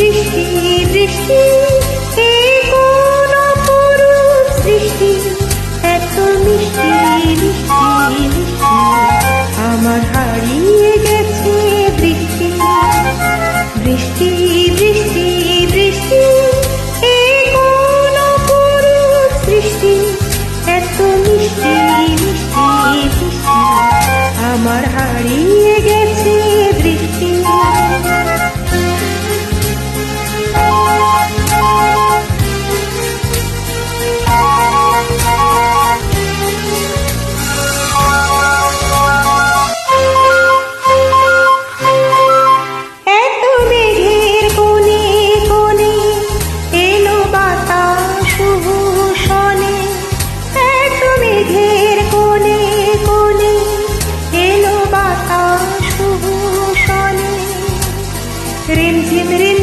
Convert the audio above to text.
Rihti, rihti Rim Tim Rim